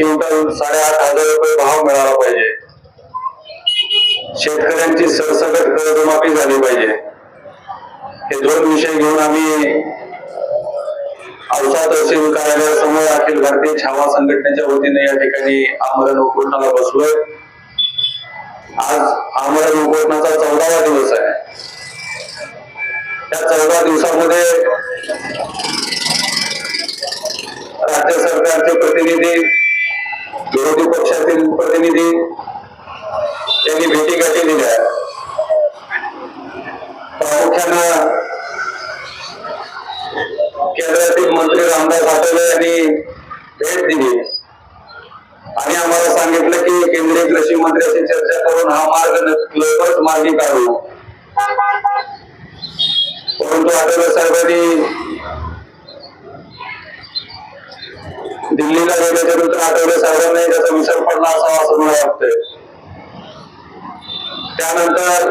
Quintal साडेआठ हजार रुपये भाव मिळाला पाहिजे. शेतकऱ्यांची सरसकट कर्जमाफी झाली पाहिजे. हे दोन विषय घेऊन आम्ही औसा तहसील कार्यालयासमोर अखिल भारतीय छावा संघटनेच्या वतीने या ठिकाणी आमरण उपोषणाला बसलोय. आज आमरण उपोषणाचा चौदावा दिवस आहे. त्या चौदा दिवसामध्ये राज्य सरकारचे प्रतिनिधी विरोधी पक्षातील प्रतिनिधी त्यांनी भेटी गाठी दिल्या. प्रामुख्यानं केंद्रातील मंत्री रामदास आठवले यांनी भेट दिली. आणि आम्हाला सांगितलं की केंद्रीय कृषी मंत्र्याशी चर्चा करून हा मार्ग लवकरच मार्गी काढू. परंतु आठवले साहेबांनी दिल्लीला गेल्याच्यानंतर आठवले नाही त्याचा विसर पडला असावा असं मला वाटतंय. त्यानंतर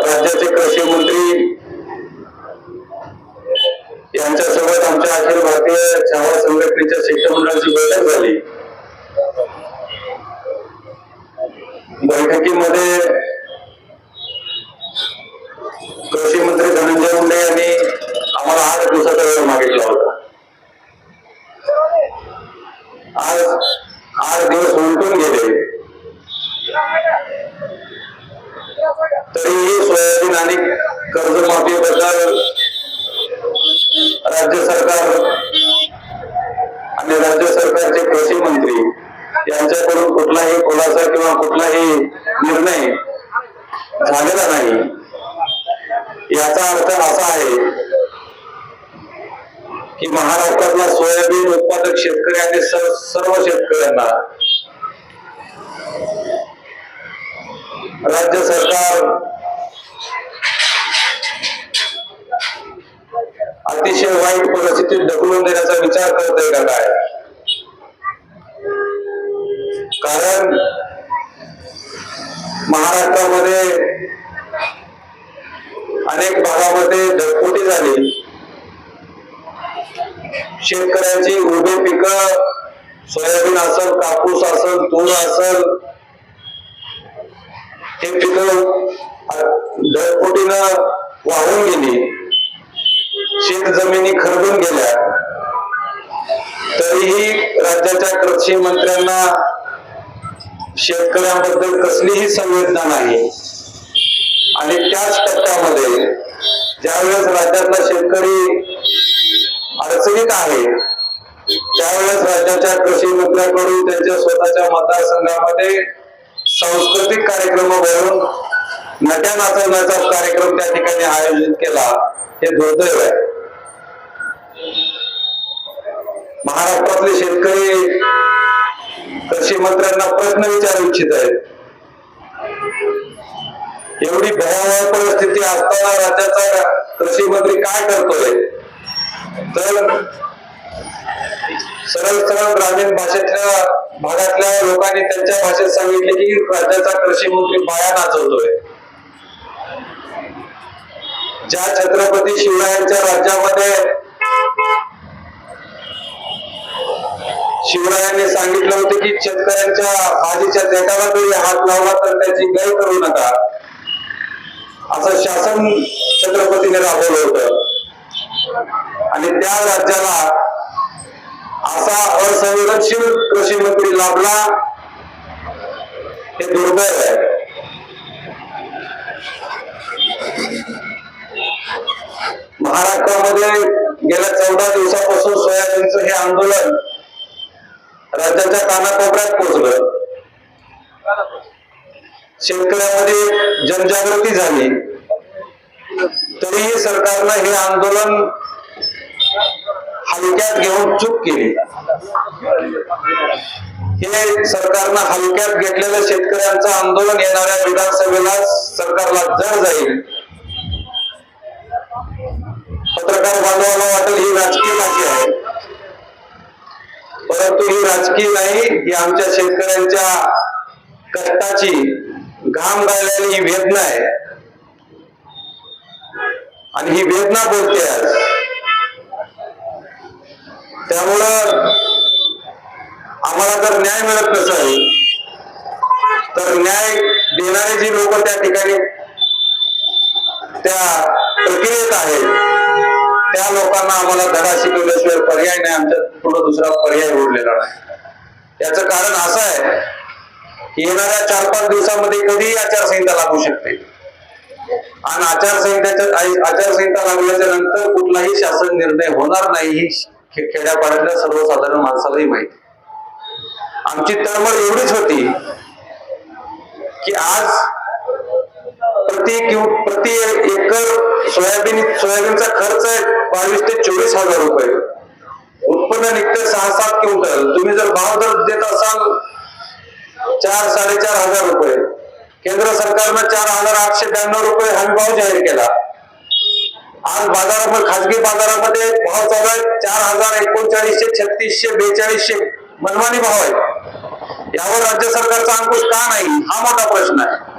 राज्याचे कृषी मंत्री यांच्यासोबत आमच्या अखिल भारतीय छावा संघटनेच्या शिष्टमंडळाची बैठक झाली. बैठकीमध्ये कृषी मंत्री धनंजय मुंडे यांनी आम्हाला आठ दिवसाचा वेळ मागितला होता आज आठ दिवस उलटून गेले तरीही सोयाबीन आणि कर्जमाफी बद्दल राज्य सरकार आणि राज्य सरकारचे कृषी मंत्री यांच्याकडून कुठलाही खुलासा किंवा कुठलाही निर्णय झालेला नाही. याचा अर्थ असा आहे की महाराष्ट्रातला सोयाबीन उत्पादक शेतकरी आणि सर्व शेतकऱ्यांना राज्य सरकार अतिशय वाईट परिस्थितीत ढकलून देण्याचा विचार करतोय का काय? कारण महाराष्ट्रामध्ये अनेक भागामध्ये ढगफुटी झाली. शेतकऱ्यांची उभे पिकं सोयाबीन असेल कापूस असेल तूर असेल हे पिक ढगफुटीनं वाहून गेली. शेत जमिनी खरडून गेल्या. तरीही राज्याच्या कृषी मंत्र्यांना शेतकऱ्यांबद्दल कसलीही संवेदना नाही. आणि त्याच टप्प्यामध्ये ज्यावेळेस राज्यातला शेतकरी अडचणीत आहे त्यावेळेस राज्याच्या कृषी मंत्र्यांकडून त्यांच्या स्वतःच्या मतदारसंघामध्ये सांस्कृतिक कार्यक्रम भरून नट्या नाचवण्याचा कार्यक्रम त्या ठिकाणी आयोजित केला हे दुर्दैव आहे. महाराष्ट्रातले शेतकरी कृषी मंत्र्यांना प्रश्न विचारू इच्छित आहेत. एवढी भयावह परिस्थिती असताना राज्याचा कृषी मंत्री काय करतोय? तर सरळ सरळ ग्रामीण भाषेतल्या भागातल्या लोकांनी त्यांच्या भाषेत सांगितले की राज्याचा कृषी मंत्री बाया नाचवतोय. ज्या छत्रपती शिवरायांच्या राज्यामध्ये शिवरायाने सांगितलं होतं की शेतकऱ्यांच्या भाजीच्या देठाला जरी हात लावला तर त्याची गय करू नका. असं शासन छत्रपतीने राबवलं होत. आणि त्या राज्याला असा असंवेदनशील कृषी मंत्री लाभला हे दुर्दैव आहे. महाराष्ट्रामध्ये गेल्या चौदा दिवसापासून सोयाबीनचं हे आंदोलन राज्याच्या कानाकोपऱ्यात पोहोचलं. शेतकऱ्यामध्ये जनजागृती झाली. तरीही सरकारनं हे आंदोलन हलक्यात घेऊन चूक केली. हे सरकारनं हलक्यात घेतलेलं शेतकऱ्यांचं आंदोलन येणाऱ्या विधानसभेला सरकारला जड जाईल. पत्रकार बांधवाला वाटेल ही राजकीय लाठी आहे. परंतु ही राजकीय नाही ही आमच्या शेतकऱ्यांच्या कष्टाची घाम गाळल्याने ही वेदना आहे. आणि ही वेदना बोलते आज. त्यामुळं आम्हाला जर न्याय मिळत नसेल तर न्याय देणारे जी लोक त्या ठिकाणी त्या प्रक्रियेत आहेत त्या लोकांना आम्हाला धडा शिकवल्याशिवाय पर्याय नाही आमच्या पुढे दुसरा पर्याय उरलेला नाही. त्याच कारण असं आहे की येणाऱ्या चार पाच दिवसामध्ये कधीही आचारसंहिता लागू शकते. आणि आचारसंहितेच्या आचारसंहिता लागल्याच्या नंतर कुठलाही शासन निर्णय होणार नाही ही खे- खेड्यापाड्यातल्या सर्वसाधारण माणसालाही माहिती. आमची तळमळ एवढीच होती की आज प्रति किंवा प्रति एकर सोयाबीन सोयाबीनचा खर्च आहे बावीस ते चोवीस हजार रुपये. उत्पन्न निघते सहा सात क्विंटल. तुम्ही जर भाव दर देत असाल चार साडेचार हजार रुपये. केंद्र सरकारनं चार हजार आठशे ब्याण्णव रुपये हमी भाव जाहीर केला. आज बाजारामध्ये खाजगी बाजारामध्ये भाव चालू आहे चार हजार एकोणचाळीसशे छत्तीसशे बेचाळीसशे. मनमानी भाव आहे. यावर राज्य सरकारचा अंकुश का नाही? हा मोठा प्रश्न आहे.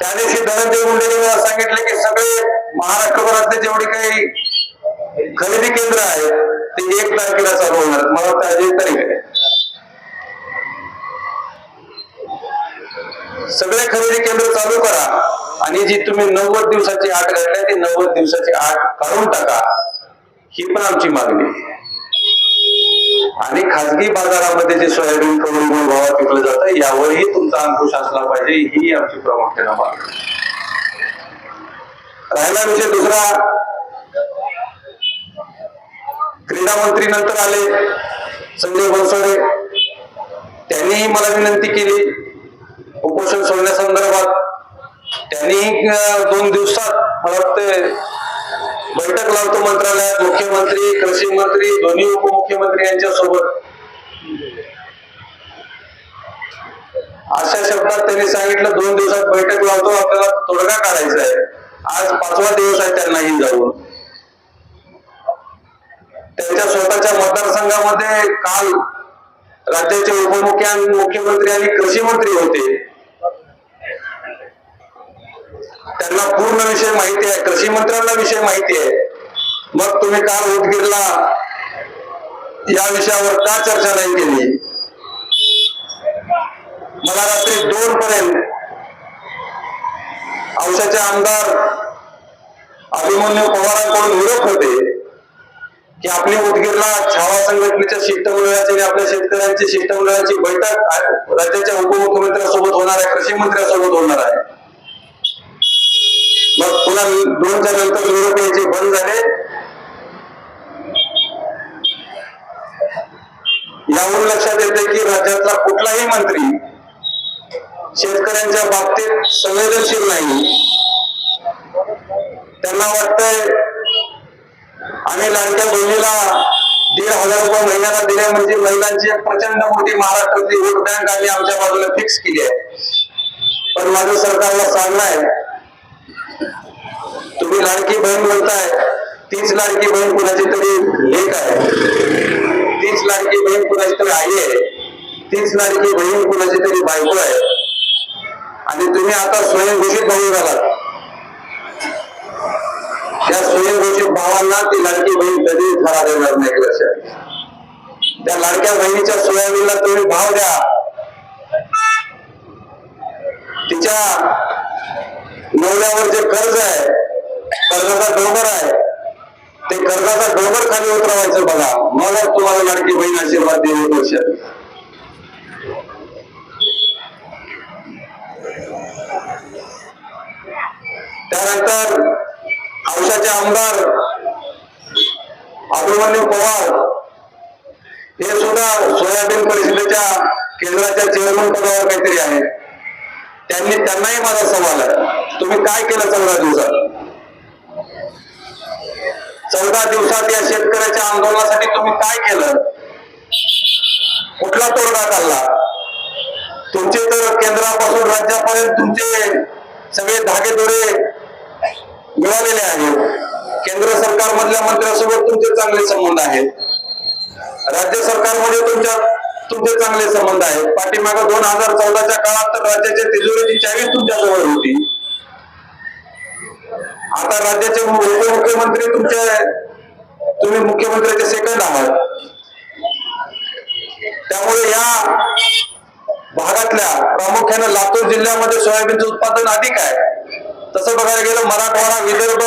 त्या दिवशी धनंजय मुंडेने मला सांगितले की सगळे महाराष्ट्रभरातले जेवढे काही खरेदी केंद्र आहेत ते एक तारखेला चालू होणार. मला वाटतं एक तारीख आहे सगळे खरेदी केंद्र चालू करा आणि जी तुम्ही नव्वद दिवसाची आठ घातल्या ती नव्वद दिवसाची आठ काढून टाका. ही पण आमची मागणी आहे. आणि खाजगी बाजारामध्ये जे सोयाबीन करोड भावात विकलं जातं यावरही तुमचा अंकुश असला पाहिजे ही आमची प्रामुख्यानं मागणी राहिला विषय दुसरा. क्रीडा मंत्री नंतर आले संजय बनसोडे. त्यांनीही मला विनंती केली उपोषण सोडण्यासंदर्भात. त्यांनी दोन दिवसात मला वाटतं बैठक लावतो मंत्रालयात मुख्यमंत्री कृषी मंत्री दोन्ही उपमुख्यमंत्री यांच्या सोबत अशा शब्दात त्यांनी सांगितलं दोन दिवसात बैठक लावतो आपल्याला तोडगा काढायचा आहे. आज पाचवा दिवस आहे त्यांनाही जाऊन. त्यांच्या स्वतःच्या मतदारसंघामध्ये काल राज्याचे उपमुख्य मुख्यमंत्री आणि कृषी मंत्री होते. त्यांना पूर्ण विषय माहिती आहे. कृषी मंत्र्यांना विषय माहिती आहे. मग तुम्ही काल उदगीरला या विषयावर का चर्चा नाही केली? मला रात्री दोन पर्यंत औषधाचे आमदार अभिमन्यू पवारांकडून विरोध होते की आपली उदगीरला छावा संघटनेच्या शिष्टमंडळाची आणि आपल्या शेतकऱ्यांची शिष्टमंडळाची बैठक राज्याच्या उपमुख्यमंत्र्यांसोबत होणार आहे कृषी मंत्र्यांसोबत होणार आहे. मग पुन्हा दोनच्या नंतर निरोप यायचे बंद झाले. यावरून लक्षात येते की राज्यातला कुठलाही मंत्री शेतकऱ्यांच्या बाबतीत संवेदनशील नाही. त्यांना वाटतंय आणि लाडक्या बहिणीला दीड हजार रुपये महिन्याला दिले म्हणजे महिलांची प्रचंड मोठी महाराष्ट्रातली वोट बँक आम्ही आमच्या बाजूला फिक्स केली आहे. पण माझं सरकारला सांगणं आहे तुम्ही लाडकी बहीण बोलताय तीच लाडकी बहीण कुणाची तरी लेख आहे. तीच लाडकी बहीण कुणाची तरी आई आहे. तीच लाडकी बहीण कुणाची तरी बायको आहे. आणि तुम्ही आता स्वयंघोषित भाऊ झालात त्या स्वयंघोषित भावांना ती लाडकी बहीण कधी ठरा देणार नाही लक्षात त्या लाडक्या बहिणीच्या सोयाबीनला तुम्ही भाव द्या. तिच्या नवऱ्यावर जे कर्ज आहे कर्जाचा डोंगर आहे. ते कर्जाचा डोंगर खाली उतरवायचं बघा. मला तुम्हाला लाडकी बहीण आशीर्वाद देईल वर्ष त्यानंतर औषधाचे आमदार अभिमन्यू पवार हे सुद्धा सोयाबीन परिषदेच्या केंद्राच्या चेअरमन पदावर काहीतरी आहे त्यांनी त्यांनाही माझा सवाल आहे. तुम्ही काय केलं चौदा दिवसात चौदा दिवसात या शेतकऱ्याच्या आंदोलनासाठी तुम्ही काय केलं? कुठला तोडगा काढला? तुमचे तर केंद्रापासून राज्यापर्यंत तुमचे सगळे धागेदोरे मिळालेले आहेत. केंद्र सरकार मधल्या मंत्र्यांसोबत तुमचे चांगले संबंध आहेत. राज्य सरकारमध्ये तुमच्या तुमचे चांगले संबंध आहेत. पाठीमागे दोन हजार चौदाच्या काळात तर राज्याच्या तिजोरीची चावीच तुमच्याजवळ होती. आता राज्याचे उपमुख्यमंत्री तुमचे तुम्ही मुख्यमंत्र्याचे सेकंड आहात. त्यामुळे या भागातल्या प्रामुख्याने लातूर जिल्ह्यामध्ये सोयाबीनचं उत्पादन अधिक आहे. तसं बघायला गेलं मराठवाडा विदर्भ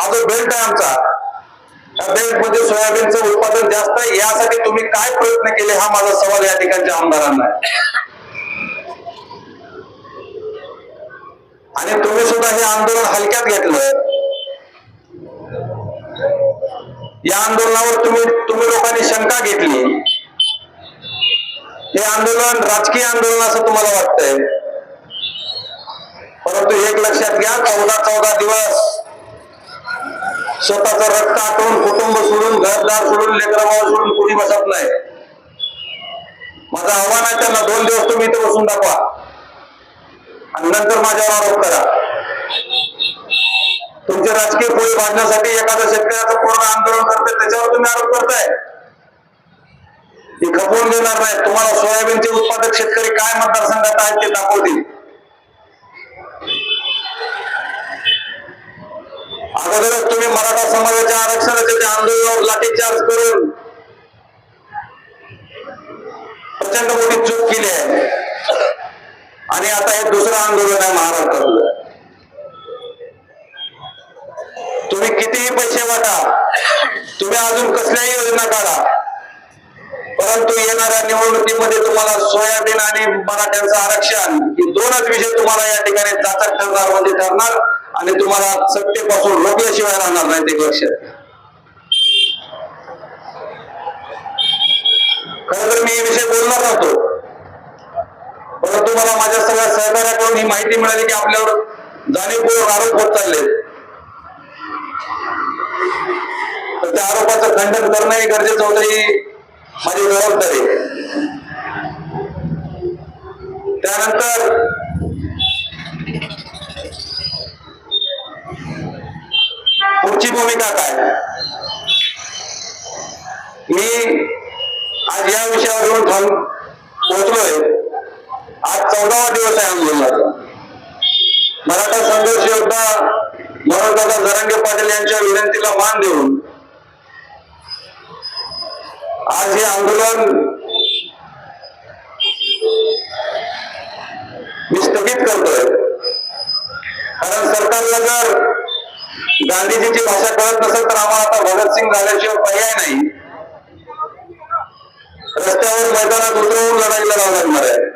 हा जो बेल्ट आहे आमचा त्या बेल्टमध्ये सोयाबीनचं उत्पादन जास्त आहे. यासाठी तुम्ही काय प्रयत्न केले हा माझा सवाल या ठिकाणच्या आमदारांना आहे. आणि तुम्ही सुद्धा हे आंदोलन हलक्यात घेतलं. या आंदोलनावर तुम्ही तुम्ही लोकांनी शंका घेतली. हे आंदोलन राजकीय आंदोलन असं तुम्हाला वाटतंय. परंतु एक लक्षात घ्या चौदा चौदा दिवस स्वतःच रक्त आटवून कुटुंब सोडून घरदार सोडून लेकरबाळ सोडून कुणी बसत नाही. माझं आव्हान आहे त्यांना दोन दिवस तुम्ही इथे बसून दाखवा. नंतर माझ्यावर आरोप करा. तुमचे राजकीय पोळी भाजण्यासाठी एखाद्या शेतकऱ्याचं पूर्ण आंदोलन करताय त्याच्यावर तुम्ही आरोप करताय. हे खपवून देणार नाही. तुम्हाला सोयाबीनचे उत्पादक शेतकरी काय मतदारसंघात आहेत ते दाखवतील अगोदरच तुम्ही मराठा समाजाच्या आरक्षणाच्या त्या आंदोलनावर लाठीचार्ज करून प्रचंड मोठी चूक केली आहे. आणि आता हे दुसरं आंदोलन आहे महाराष्ट्रातलं. तुम्ही कितीही पैसे वाटा तुम्ही अजून कसल्याही योजना काढा. परंतु येणाऱ्या निवडणुकीमध्ये तुम्हाला सोयाबीन आणि मराठ्यांचं आरक्षण हे दोनच विषय तुम्हाला या ठिकाणी जाचक ठरणार म्हणजे ठरणार आणि तुम्हाला सत्तेपासून रोखल्याशिवाय राहणार नाही ते लक्षात खर खरं तर मी हे विषय बोलणार नव्हतो. परंतु मला माझ्या सगळ्या सहकार्याकडून ही माहिती मिळाली की आपल्यावर जाणीवपूर्वक आरोप होत चालले. तर त्या आरोपाचं खंडन करणंही गरजेचं होतं ही माझी जबाबदारी. त्यानंतर पुढची भूमिका काय? मी आज या विषयावर येऊन थांब पोहोचलोय. आज चौदावा दिवस आहे आंदोलनाचा मराठा संघर्ष योद्धा मनोजदादा जरांगे पाटील यांच्या विनंतीला मान देऊन आज हे आंदोलन मी स्थगित करतोय. कारण सरकारला जर गांधीजीची भाषा कळत नसेल तर आम्हाला आता भगतसिंग झाल्याशिवाय पर्याय नाही. रस्त्यावर मैदानात उतरवून लढाईला लावणार लागणार आहे.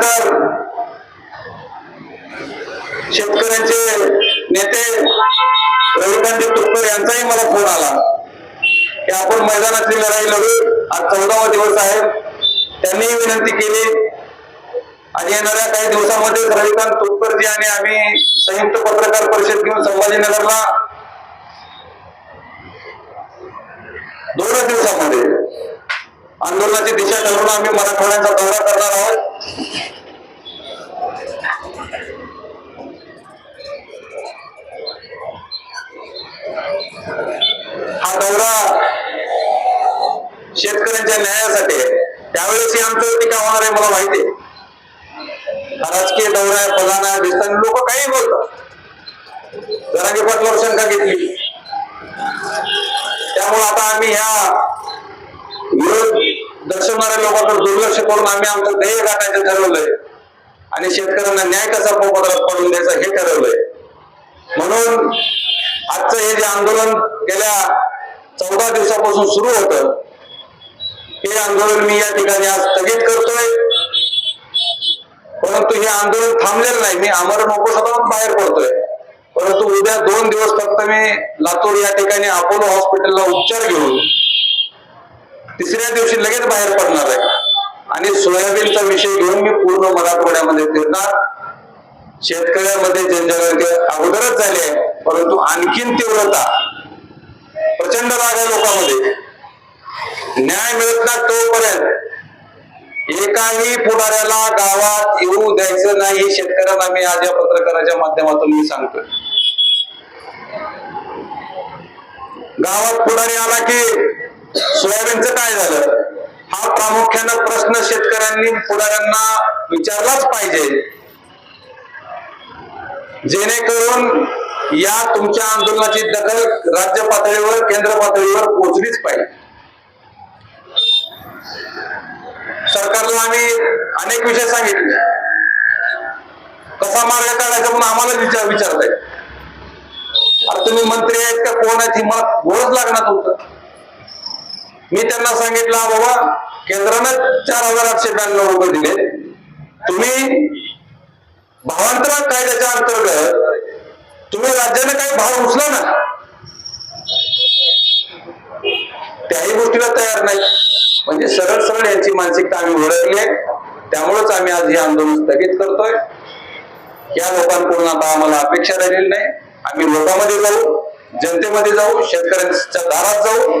त्यानंतर शेतकऱ्यांचे नेते रविकांत तुपकर यांचाही मला फोन आला. की आपण मैदानातली लढाई लढू. आज चौदावा दिवस आहे. त्यांनीही विनंती केली. आणि येणाऱ्या काही दिवसामध्ये रविकांत तुपकरजी आणि आम्ही संयुक्त पत्रकार परिषद घेऊन संभाजीनगरला दोनच दिवसामध्ये आंदोलनाची दिशा ठरवून आम्ही मराठवाड्याचा दौरा करणार आहोत. हा दौरा शेतकऱ्यांच्या न्यायासाठी आहे. त्यावेळेस ही टीका होणार आहे मला माहिती आहे. हा राजकीय दौरा आहे फलाना आहे दिसताना लोक काही बोलतात. जरांगी पाटलावर शंका घेतली. त्यामुळे आता आम्ही ह्या विरोध दर्शवणाऱ्या लोकांकडे दुर्लक्ष करून आम्ही आमचं ध्येय गाठायचं ठरवलंय. आणि शेतकऱ्यांना न्याय कसा पोपदरात पडून द्यायचा हे ठरवलंय. म्हणून आजचं हे जे आंदोलन गेल्या चौदा दिवसापासून सुरू होतं हे आंदोलन मी या ठिकाणी आज स्थगित करतोय. परंतु हे आंदोलन थांबलेलं नाही. मी आमरण उपोषणातून बाहेर पडतोय. परंतु उद्या दोन दिवस फक्त मी लातूर या ठिकाणी अपोलो हॉस्पिटलला उपचार घेऊन तिसऱ्या दिवशी लगेच बाहेर पडणार आहे. आणि सोयाबीनचा विषय घेऊन मी पूर्ण मराठवाड्यामध्ये फिरणार. शेतकऱ्यांमध्ये जनजागृती अगोदरच झाली आहे परंतु आणखीन तीव्रता प्रचंड राग आहे लोकांमध्ये. न्याय मिळत ना तोपर्यंत एकाही पुढाऱ्याला गावात येऊ द्यायचं नाही शेतकऱ्यांना मी आज या पत्रकाराच्या माध्यमातून मी सांगतोय. गावात पुढारी आला की सोयाबीनचं काय झालं? हा प्रामुख्यानं प्रश्न शेतकऱ्यांनी पुढाऱ्यांना विचारलाच पाहिजे. जेणेकरून या तुमच्या आंदोलनाची दखल राज्य पातळीवर केंद्र पातळीवर पोहोचलीच पाहिजे. सरकारला आम्ही अनेक विषय सांगितले. कसा मार्ग काढायचा म्हणून आम्हाला विचार विचारताय. आता तुम्ही मंत्री आहेत का? कोण आहेत? ही मला गोळच लागणार तुमचं मी त्यांना सांगितलं बाबा केंद्रानं चार हजार आठशे ब्याण्णव रुपये दिले. तुम्ही भावांतर कायद्याच्या अंतर्गत तुम्ही राज्याने काही भाव उचला ना त्याही गोष्टीला तयार नाही. म्हणजे सरळ सरळ यांची मानसिकता आम्ही ओळखली आहे. त्यामुळेच आम्ही आज हे आंदोलन स्थगित करतोय. या लोकांकडून आता आम्हाला अपेक्षा राहिलेली नाही. आम्ही लोकांमध्ये जाऊ जनतेमध्ये जाऊ शेतकऱ्यांच्या दारात जाऊ.